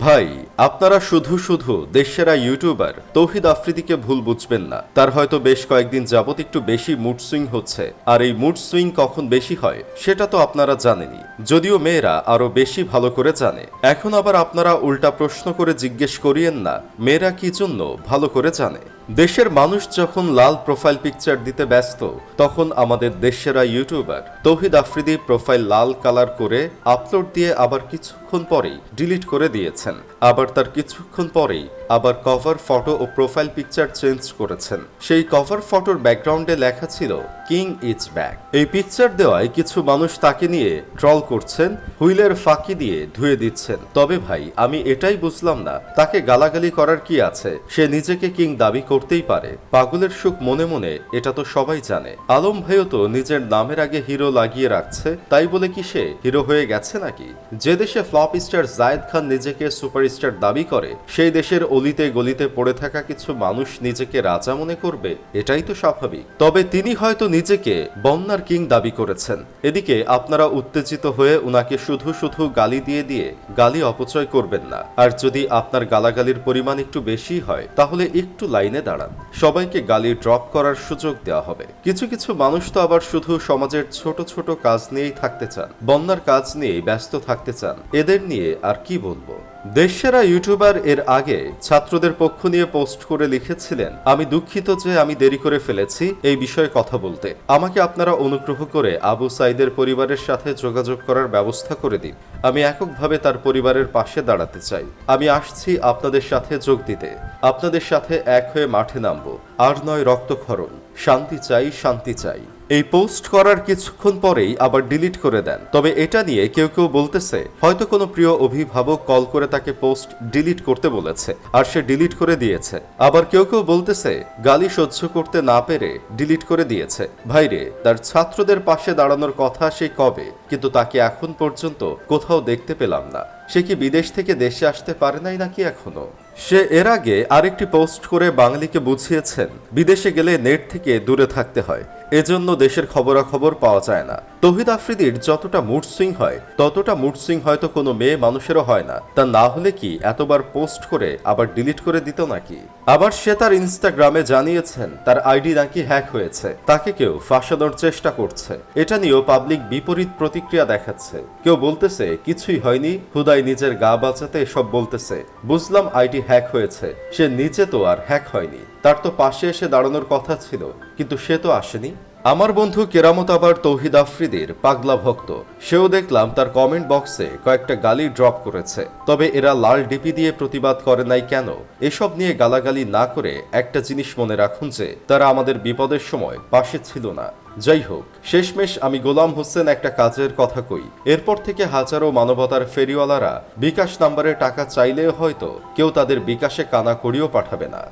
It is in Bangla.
ভাই, আপনারা শুধু শুধু দেশেরা ইউটিউবার, তৌহিদ আফ্রিদিকে ভুল বুঝবেন না। তার হয়তো বেশ কয়েকদিন যাবত একটু বেশি মুড সুইং হচ্ছে। আর এই মুড সুইং কখন বেশি হয়, সেটা তো আপনারা জানেনি যদিও মেয়েরা আরও বেশি ভালো করে জানে। এখন আবার আপনারা উল্টা প্রশ্ন করে জিজ্ঞেস করিয়েন না, মেয়েরা কি জন্য ভালো করে জানে? দেশের মানুষ যখন লাল প্রোফাইল পিকচার দিতে ব্যস্ত, তখন আমাদের দেশেরা ইউটিউবার তৌহিদ আফ্রিদি প্রোফাইল লাল কালার করে আপলোড দিয়ে আবার কিছুক্ষণ পরেই ডিলিট করে দিয়েছেন। আবার তার কিছুক্ষণ পরেই আবার কভার ফটো ও প্রোফাইল পিকচার চেঞ্জ করেছেন। সেই কভার ফটোর ব্যাকগ্রাউন্ডে লেখা ছিল কিং ইজ ব্যাক এই পিকচার দেওয়ায় কিছু মানুষ তাকে নিয়ে ট্রল করছেন, হুইলের ফাঁকি দিয়ে ধুয়ে দিচ্ছেন। তবে ভাই, আমি এটাই বুঝলাম না, তাকে গালাগালি করার কি আছে? সে নিজেকে কিং দাবি করতেই পারে। পাগলের সুখ মনে মনে, এটা তো সবাই জানে। আলম ভাইও তো নিজের নামের আগে হিরো লাগিয়ে রাখছে, তাই বলে কি সে হিরো হয়ে গেছে নাকি? যে দেশে ফ্লপ স্টার জায়েদ খান নিজেকে সুপারস্টার দাবি করে, সেই দেশের অলিতে গলিতে পড়ে থাকা কিছু মানুষ নিজেকে রাজা মনে করবে, এটাই তো স্বাভাবিক। তবে তিনি হয়তো নিজেকে বন্যার কিং দাবি করেছেন। এদিকে আপনারা উত্তেজিত হয়ে উনাকে শুধু শুধু গালি দিয়ে দিয়ে গালি অপচয় করবেন না। আর যদি আপনার গালাগালির পরিমাণ একটু বেশি হয়, তাহলে একটু দাঁড়ান। সবাইকে গালি ড্রপ করার সুযোগ দেওয়া হবে। কিছু কিছু মানুষ তো আবার শুধু সমাজের ছোট ছোট কাজ নিয়েই থাকতে চান। বন্যার কাজ নিয়েই ব্যস্ত থাকতে চান। এদের নিয়ে আর কি বলব? দেশসেরা ইউটিউবার এর আগে ছাত্রদের পক্ষ নিয়ে পোস্ট করে লিখেছিলেন, আমি দুঃখিত যে আমি দেরি করে ফেলেছি এই বিষয়ে কথা বলতে। আমাকে আপনারা অনুগ্রহ করে আবু সাইদের পরিবারের সাথে যোগাযোগ করার ব্যবস্থা করে দিন। আমি এককভাবে তার পরিবারের পাশে দাঁড়াতে চাই। আমি আসছি আপনাদের সাথে যোগ দিতে। আপনাদের সাথে এক হয়ে মাঠে নামবো। আর নয় রক্তক্ষরণ। শান্তি চাই শান্তি চাই। এই পোস্ট করার কিছুক্ষণ পরেই আবার ডিলিট করে দেন। তবে এটা নিয়ে কেউ কেউ বলতেছে, হয়তো কোনো প্রিয় অভিভাবক কল করে তাকে পোস্ট ডিলিট করতে বলেছে আর সে ডিলিট করে দিয়েছে। আবার কেউ কেউ বলতেছে, গালি সহ্য করতে না পেরে ডিলিট করে দিয়েছে। ভাইরে তার ছাত্রদের পাশে দাঁড়ানোর কথা সে কবে? কিন্তু তাকে এখন পর্যন্ত কোথাও দেখতে পেলাম না। সে কি বিদেশ থেকে দেশে আসতে পারে নাই নাকি এখনও? সে এর আগে আরেকটি পোস্ট করে বাঙালিকে বুঝিয়েছেন, বিদেশে গেলে নেট থেকে দূরে থাকতে হয়। এজন্য দেশের খবরাখবর পাওয়া যায় না। তহিদ আফ্রিদির যতটা মুড সুইং হয়, ততটা মুড সুইং হয়তো কোনো মেয়ে মানুষেরও হয় না। তা না হলে কি এতবার পোস্ট করে আবার ডিলিট করে দিত নাকি? আবার সে তার ইনস্টাগ্রামে জানিয়েছেন, তার আইডি নাকি হ্যাক হয়েছে। তাকে কেউ ফাঁসানোর চেষ্টা করছে। এটা নিয়েও পাবলিক বিপরীত প্রতিক্রিয়া দেখাচ্ছে। কেউ বলতেছে, কিছুই হয়নি, হুদাই নিজের গা বাঁচাতে এসব বলতেছে। বুঝলাম আইডি হ্যাক হয়েছে, সে নিচে তো আর হ্যাক হয়নি। তার তো পাশে এসে দাঁড়ানোর কথা ছিল, কিন্তু সে তো আসেনি। আমার বন্ধু কেরামত আবার তৌহিদ আফ্রিদির পাগলা ভক্ত। সেও দেখলাম তার কমেন্ট বক্সে কয়েকটা গালি ড্রপ করেছে। তবে এরা লাল ডিপি দিয়ে প্রতিবাদ করে নাই কেন? এসব নিয়ে গালাগালি না করে একটা জিনিস মনে রাখুন যে, তারা আমাদের বিপদের সময় পাশে ছিল না। যাই হোক, শেষমেশ আমি গোলাম হোসেন একটা কাজের কথা কই। এরপর থেকে হাজারো মানবতার ফেরিওয়ালারা বিকাশ নাম্বারে টাকা চাইলেও হয়তো কেউ তাদের বিকাশে কানা করিও পাঠাবে না।